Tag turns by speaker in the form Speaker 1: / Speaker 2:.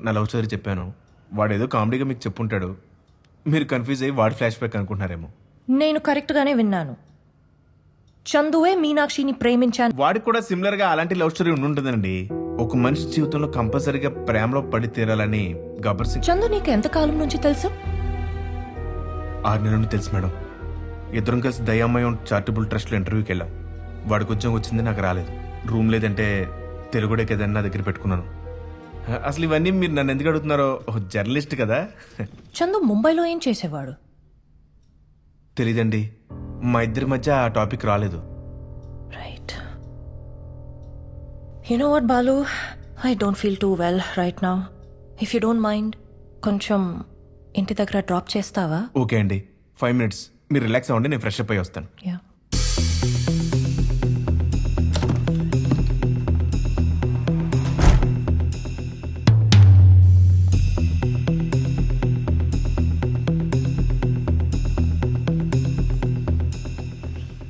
Speaker 1: నా love story చెప్పాను. వాడు ఏదో కామెడీగా మీకు చెప్పుంటాడు. మీరు కన్ఫ్యూజ్ అయ్యి వాడి ఫ్లాష్ బ్యాక్ అనుకుంటున్నారేమో.
Speaker 2: నేను కరెక్ట్గానే విన్నాను. చందువే మీనాక్షిని ప్రేమించాను.
Speaker 1: వాడికి కూడా సిమిలర్గా అలాంటి లవ్ స్టోరీ ఉండుంటుందండి. ఒక మనిషి జీవితంలో కంపల్సరీగా ప్రేమలో పడి తీరాలని గబ్బర్ సింగ్
Speaker 2: చందు నీకు ఎంతకాలం నుంచి తెలుసు?
Speaker 1: ఆరు నెలల నుండి తెలుసు మేడం. ఇద్దరం కలిసి దయామయం చారిటబుల్ ట్రస్ట్లో ఇంటర్వ్యూకి వెళ్ళాం. వాడికి ఉద్యోగం వచ్చింది నాకు రాలేదు. రూమ్ లేదంటే తెలుగుడే కదని నా దగ్గర పెట్టుకున్నాను. అసలు ఇవన్నీ మీరు నన్ను ఎందుకు అడుగుతున్నారో జర్నలిస్ట్ కదా.
Speaker 2: చందు ముంబైలో ఏం చేసేవాడు?
Speaker 1: తెలీదండి. మా ఇద్దరి మధ్య ఆ టాపిక్ రాలేదు.
Speaker 2: Right. You know what Balu? I don't feel too well right now if you don't mind కొంచెం ఇంటి దగ్గర డ్రాప్ చేస్తావా?
Speaker 1: ఓకే అండి. ఫైవ్ మినిట్స్ మీరు రిలాక్స్ అవ్వండి నేను ఫ్రెష్ అప్ అయ్యి వస్తాను.
Speaker 2: యా